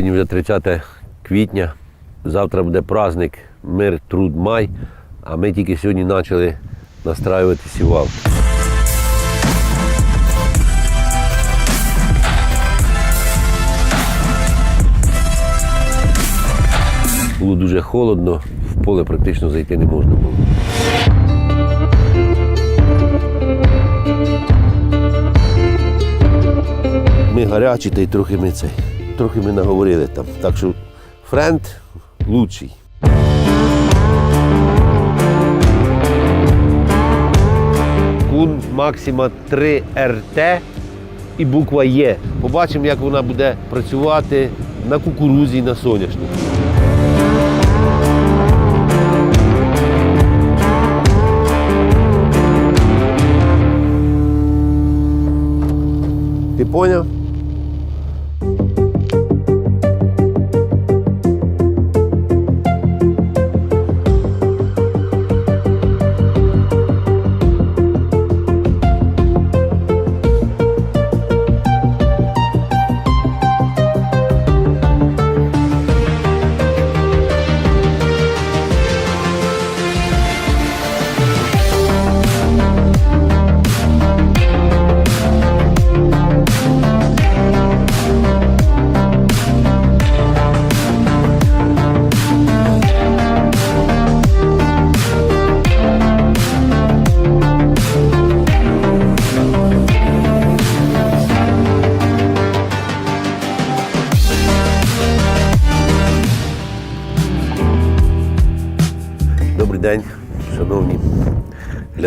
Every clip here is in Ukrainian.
Сьогодні вже 30 квітня. Завтра буде праздник Мир, труд, май. А ми тільки сьогодні почали настраювати сівалки. Було дуже холодно, в поле практично зайти не можна було. Ми гарячі, та й трохи ми цей. Трохи ми наговорили там. Так що френд лучший. Кун Максима 3 РТ і буква Є. Побачимо, як вона буде працювати на кукурузі і на соняшнику. Ти поняв?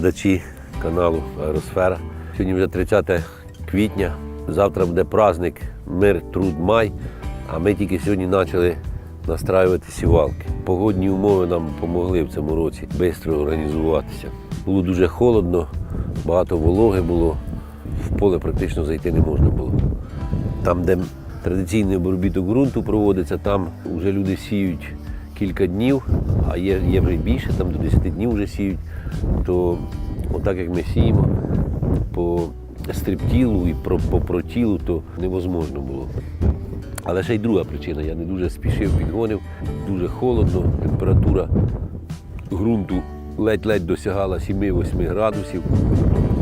Глядачі каналу Аеросфера. Сьогодні вже 30 квітня. Завтра буде праздник Мир, труд, май. А ми тільки сьогодні почали настраювати сівалки. Погодні умови нам допомогли в цьому році швидко організуватися. Було дуже холодно, багато вологи було, в поле практично зайти не можна було. Там, де традиційний обробіток ґрунту проводиться, там вже люди сіють кілька днів, а є, є вже більше, там до 10 днів вже сіють. То отак як ми сіємо по стриптілу і про, по протілу, то невозможно було. Але ще й друга причина. Я не дуже спішив, підгонив, дуже холодно, температура ґрунту ледь-ледь досягала 7-8 градусів.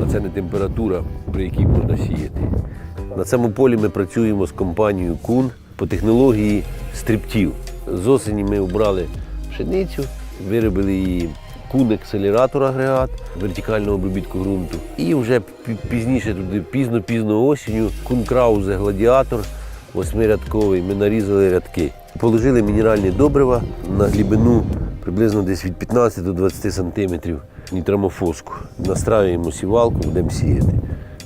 А це не температура, при якій можна сіяти. На цьому полі ми працюємо з компанією Кун по технології стриптіл. З осені ми обрали пшеницю, виробили її кун акселератор агрегат вертикального обробітку ґрунту. І вже пізніше туди, пізно-пізно осінню, кун краузе гладіатор восьмирядковий. Ми нарізали рядки. Положили мінеральні добрива на глибину приблизно десь від 15 до 20 сантиметрів нітрамофоску. Настраюємо сівалку, будемо сіяти.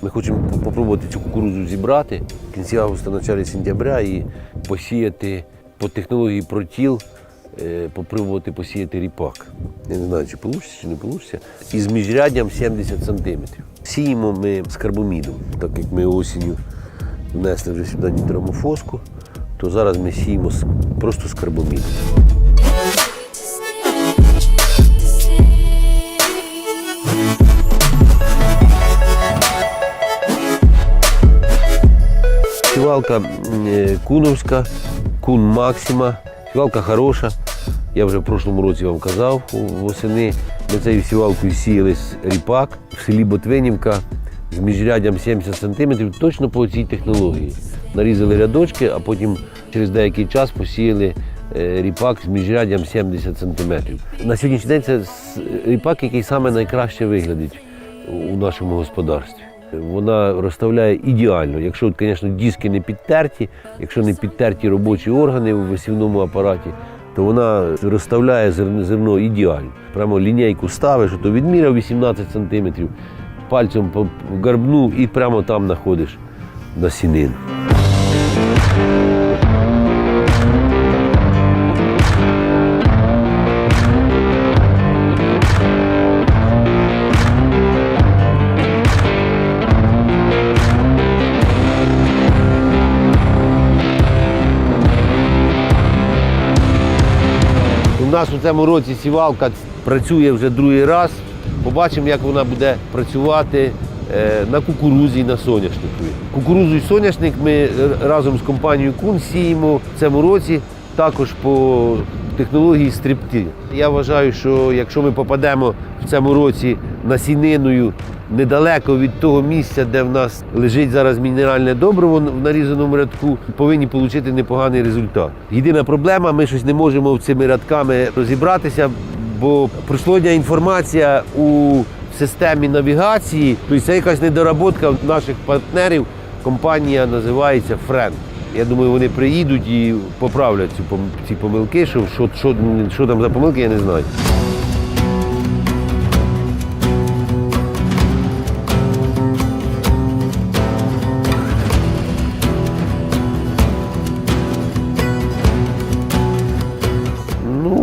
Ми хочемо спробувати цю кукурудзу зібрати в кінці августа, началі сентября і посіяти по технології протіл, е, попробувати посіяти ріпак. Я не знаю, чи вийде, чи не вийде. Із міжряддям 70 сантиметрів. Сіємо ми з карбомідом, так як ми осінню внесли вже сюди нітрамофоску, то зараз ми сіємо просто з карбомідом. Сівалка е, куновська, кун Максима. Сівалка хороша. Я вже в прошлому році вам казав восени. Ми цією сівалкою сіяли ріпак в селі Ботвинівка з міжряддям 70 см, точно по цій технології. Нарізали рядочки, а потім через деякий час посіяли е, ріпак з міжряддям 70 см. На сьогоднішній день це ріпак, який саме найкраще виглядить у нашому господарстві. Вона розставляє ідеально. Якщо, звісно, диски не підтерті, якщо не підтерті робочі органи в висівному апараті, то вона розставляє зерно, ідеально. Прямо лінійку ставиш, то відміряв 18 см, пальцем горбнув і прямо там знаходиш насінину. Нас у цьому році сівалка працює вже другий раз. Побачимо, як вона буде працювати е, на кукурузі і на соняшнику. Кукурузу і соняшник ми е, разом з компанією Кун сіємо в цьому році також по технології стрибки. Я вважаю, що якщо ми попадемо в цьому році насіниною недалеко від того місця, де в нас лежить зараз мінеральне добриво в нарізаному рядку, повинні отримати непоганий результат. Єдина проблема, ми щось не можемо цими рядками розібратися, бо пройшла інформація у системі навігації, тобто це якась недоработка наших партнерів. Компанія називається Френд. Я думаю, вони приїдуть і поправлять ці помилки. Що, що, що там за помилки, я не знаю.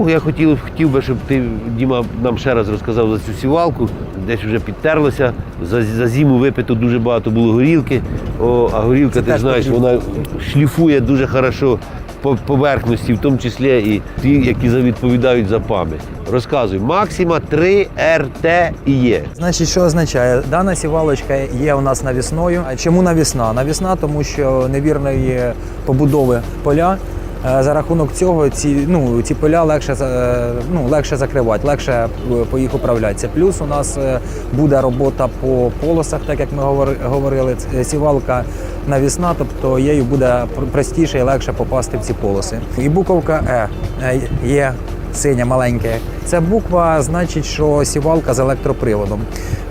Ну, я хотів, хотів би, щоб ти, Діма, нам ще раз розказав за цю сівалку. Десь вже підтерлося. За, за зиму випито дуже багато було горілки. О, а горілка, ти знаєш, вона шліфує дуже хорошо по поверхності, в тому числі і ті, які відповідають за пам'ять. Розказуй, максима 3 РТ і є. Значить, що означає? Дана сівалочка є у нас навісною. А Чому навісна? Навісна, тому що невірної побудови поля. Е, За рахунок цього ці, ну, ці поля легше, ну, легше закривати, легше е, по їх управлятися. Плюс у нас е, буде робота по полосах, так як ми говори- говорили. Сівалка навісна, тобто її буде пр- простіше і легше попасти в ці полоси. І буковка е, є синя маленьке. Ця буква значить, що сівалка з електроприводом.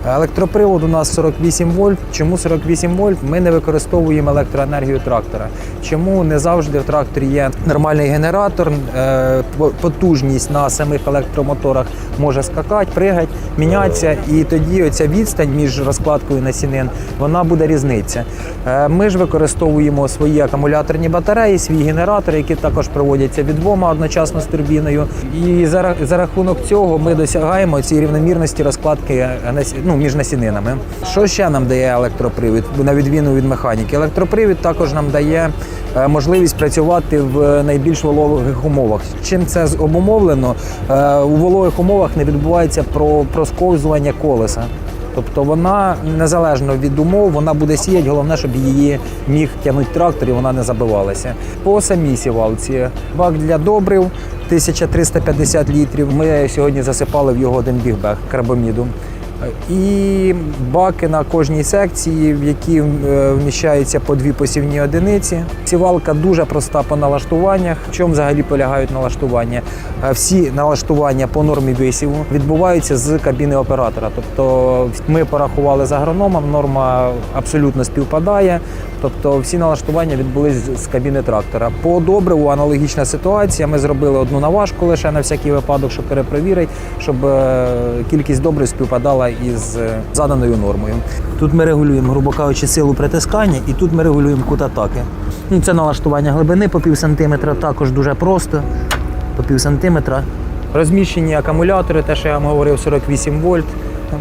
Електропривод у нас 48 вольт. Чому 48 вольт? Ми не використовуємо електроенергію трактора. Чому не завжди в тракторі є нормальний генератор, е, потужність на самих електромоторах може скакати, пригати, мінятися, і тоді оця відстань між розкладкою насінин вона буде різниця. Е, Ми ж використовуємо свої акумуляторні батареї, свій генератор, які також проводяться від двома одночасно з турбіною. І за, за рахунок цього ми досягаємо цієї рівномірності розкладки е, ну, між насінинами. Що ще нам дає електропривід на відміну від механіки? Електропривід також нам дає е, можливість працювати в найбільш вологих умовах. Чим це обумовлено? Е, У вологих умовах не відбувається про просковзування колеса. Тобто вона незалежно від умов, вона буде сіяти, головне, щоб її міг тягнути трактор і вона не забивалася. По самій сівалці бак для добрив 1350 літрів. Ми сьогодні засипали в його один бігбег карбаміду. І баки на кожній секції, в які е, вміщаються по дві посівні одиниці. Сівалка дуже проста по налаштуваннях. В чому взагалі полягають налаштування? Е, Всі налаштування по нормі висіву відбуваються з кабіни оператора. Тобто ми порахували з агрономом, норма абсолютно співпадає. Тобто всі налаштування відбулись з- кабіни трактора. По добриву аналогічна ситуація. Ми зробили одну наважку лише на всякий випадок, щоб перепровірити, щоб кількість добрив співпадала із е, заданою нормою. Тут ми регулюємо, грубо кажучи, силу притискання, і тут ми регулюємо кут атаки. Ну, це налаштування глибини по пів сантиметра, також дуже просто. По пів сантиметра. Розміщені акумулятори, те, що я вам говорив, 48 вольт.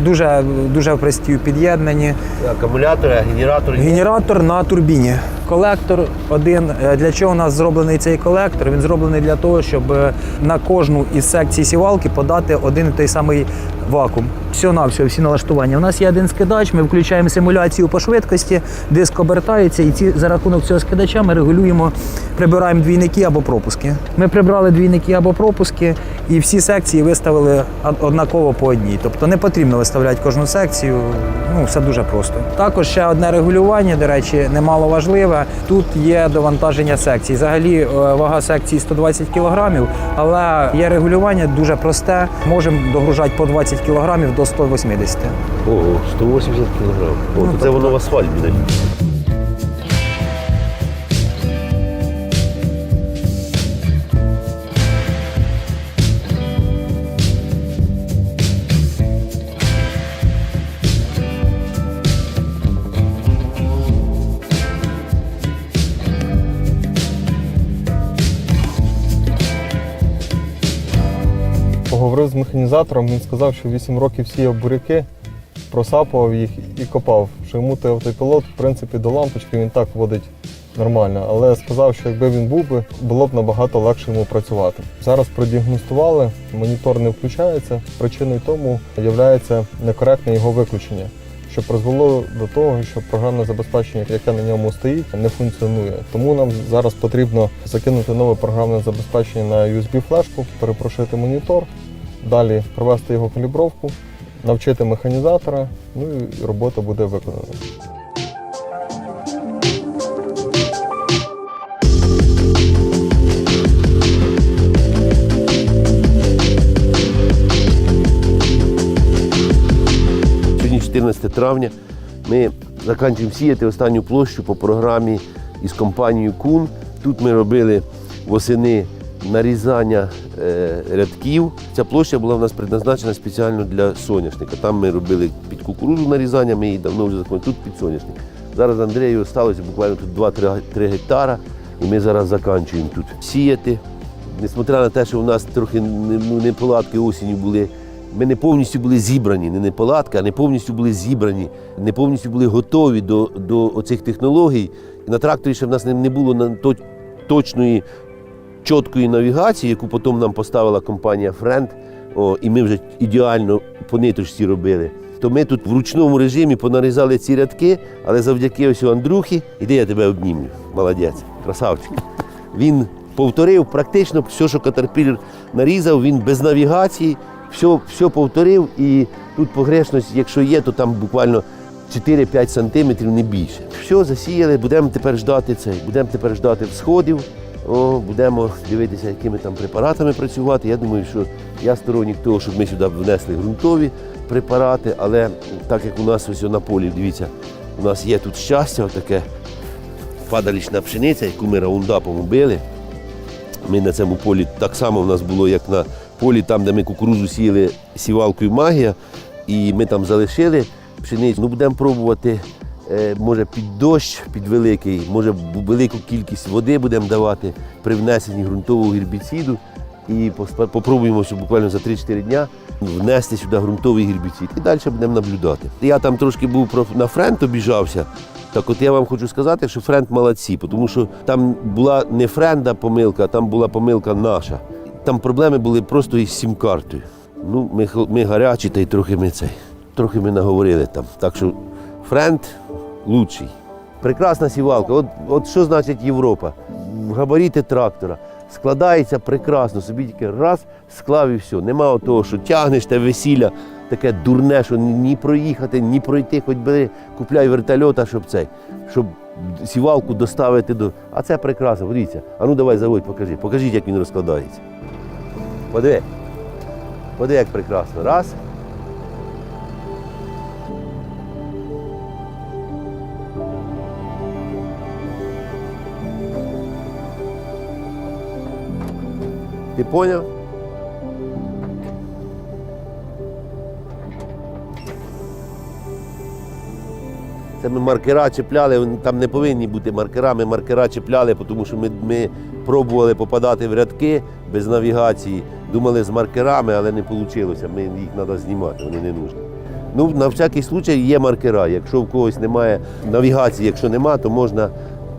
Дуже, дуже прості у під'єднанні. Акумулятори, генератори. Генератор на турбіні. Колектор один. Е, Для чого у нас зроблений цей колектор? Він зроблений для того, щоб е, на кожну із секцій сівалки подати один і той самий вакуум. Все на все, всі налаштування. У нас є один скидач, ми включаємо симуляцію по швидкості, диск обертається, і ці, за рахунок цього скидача ми регулюємо, прибираємо двійники або пропуски. Ми прибрали двійники або пропуски, і всі секції виставили однаково по одній. Тобто не потрібно виставляти кожну секцію. Ну, все дуже просто. Також ще одне регулювання, до речі, немало важливе. Тут є довантаження секцій. Взагалі е, вага секції 120 кг, але є регулювання дуже просте. Можемо догружати по 20 кг до 180 Ого, 180 кг. О, то це воно в асфальт буде. З механізатором, він сказав, що 8 років сіяв буряки, просапував їх і копав. Що йому той автопілот, в принципі, до лампочки він так водить нормально. Але сказав, що якби він був би, було б набагато легше йому працювати. Зараз продіагностували, монітор не включається. Причиною тому є некоректне його виключення. що призвело до того, що програмне забезпечення, яке на ньому стоїть, не функціонує. Тому нам зараз потрібно закинути нове програмне забезпечення на USB-флешку, перепрошити монітор, далі провести його калібровку, навчити механізатора, ну і робота буде виконана. Сьогодні 14 травня. Ми закінчуємо сіяти останню площу по програмі із компанією Кун. Тут ми робили восени нарізання е, рядків. Ця площа була в нас предназначена спеціально для соняшника. Там ми робили під кукурудзу нарізання, ми її давно вже закончили, тут під соняшник. Зараз Андрію залишилося буквально тут 2-3 гектара, і ми зараз закінчуємо тут сіяти. Несмотря на те, що у нас трохи ну, неполадки осінню були, ми не повністю були зібрані, не неполадки, а не повністю були зібрані, не повністю були готові до, до оцих технологій. На тракторі ще в нас не, було точної, чіткої навігації, яку потім нам поставила компанія Friend, і ми вже ідеально по ниточці робили. То ми тут в ручному режимі понарізали ці рядки, але завдяки ось Андрухі, іди я тебе обнімлю. Молодець, красавчик. Він повторив практично все, що Катерпілер нарізав, він без навігації, все, все повторив. І тут погрешність, якщо є, то там буквально 4-5 сантиметрів, не більше. Все, засіяли, будемо тепер ждати цей, будемо тепер ждати всходів. О, будемо дивитися, якими там препаратами працювати. Я думаю, що я сторонник того, щоб ми сюди внесли ґрунтові препарати, але так як у нас ось на полі, дивіться, у нас є тут щастя, таке падалічна пшениця, яку ми раундапом убили. Ми на цьому полі так само в нас було, як на полі, там, де ми кукурузу сіяли сівалкою магія, і ми там залишили пшеницю. Ну, будемо пробувати, може, під дощ, під великий, може велику кількість води будемо давати при внесенні ґрунтового гербіциду. І попробуємо, щоб буквально за 3-4 дня внести сюди ґрунтовий гербіцид. І далі будемо наблюдати. Я там трошки був на френд обіжався. Так от я вам хочу сказати, що френд молодці, тому що там була не френда помилка, там була помилка наша. Там проблеми були просто із сім-картою. Ну, ми, ми гарячі, та й трохи ми цей. Трохи ми наговорили там. Так що френд лучший. Прекрасна сівалка. От, от що значить Європа? Габаріти трактора. Складається прекрасно, собі тільки раз склав і все. Нема того, що тягнеш те весілля, таке дурне, що ні- проїхати, ні пройти, хоч бери, купляй вертольота, щоб цей, щоб сівалку доставити до. А це прекрасно, подивіться. А ну давай заводь, покажи. Покажіть, як він розкладається. Подиви. Подиви, як прекрасно. Раз. Ти поняв? Це ми маркера чіпляли, там не повинні бути маркера, ми маркера чіпляли, тому що ми, ми пробували попадати в рядки без навігації, думали з маркерами, але не вийшло. Ми їх треба знімати, вони не нужні. Ну, на всякий случай є маркера. Якщо в когось немає навігації, якщо нема, то можна,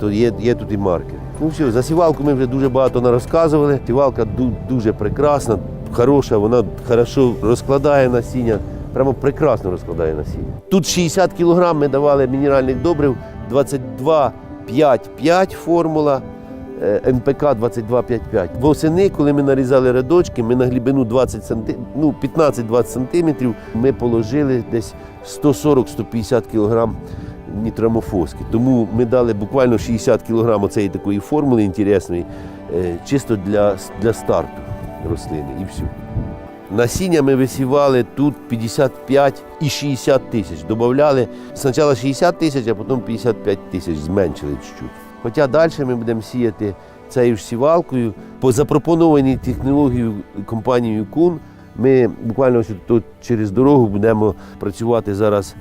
то є, є тут і маркери. Ну все, за сівалку ми вже дуже багато нарозказували. Сівалка дуже прекрасна, хороша, вона хорошо розкладає насіння. Прямо прекрасно розкладає насіння. Тут 60 кг ми давали мінеральних добрив, 22,5,5 формула, е, НПК 22,5,5. Восени, коли ми нарізали рядочки, ми на глибину 20 санти... ну, 15-20 сантиметрів ми положили десь 140-150 кг нітрамофоски. Тому ми дали буквально 60 кг оцеї такої формули інтересної, е, чисто для, для старту рослини і все. Насіння ми висівали тут 55 і 60 тисяч. Добавляли спочатку 60 тисяч, а потім 55 тисяч зменшили чуть-чуть. Хоча далі ми будемо сіяти цією ж сівалкою. По запропонованій технології компанією Кун ми буквально тут через дорогу будемо працювати зараз,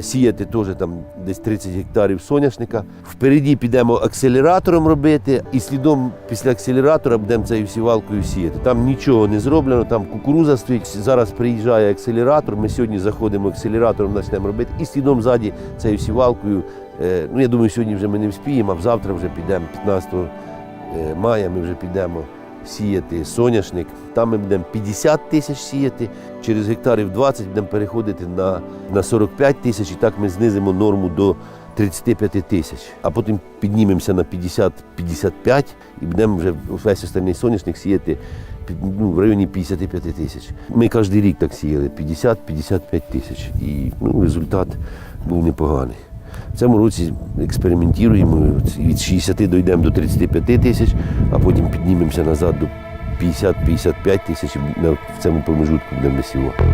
сіяти теж там десь 30 гектарів соняшника. Впереді підемо акселератором робити, і слідом після акселератора будемо цією сівалкою сіяти. Там нічого не зроблено, там кукуруза стоїть. Зараз приїжджає акселератор. Ми сьогодні заходимо акселератором, почнемо робити, і слідом ззаді цією сівалкою. е, Ну, я думаю, сьогодні вже ми не вспіємо, а завтра вже підемо 15 е, мая ми вже підемо сіяти соняшник. Там ми будемо 50 тисяч сіяти, через гектарів 20 будемо переходити на, на 45 тисяч, і так ми знизимо норму до 35 тисяч, а потім піднімемося на 50-55 і будемо вже весь остальний соняшник сіяти ну, в районі 55 тисяч. Ми кожен рік так сіяли 50-55 тисяч. І ну, результат був непоганий. Цьому році експериментуємо, від 60 дійдемо до 35 тисяч, а потім піднімемося назад до 50-55 тисяч і в цьому промежутку будемо висівати.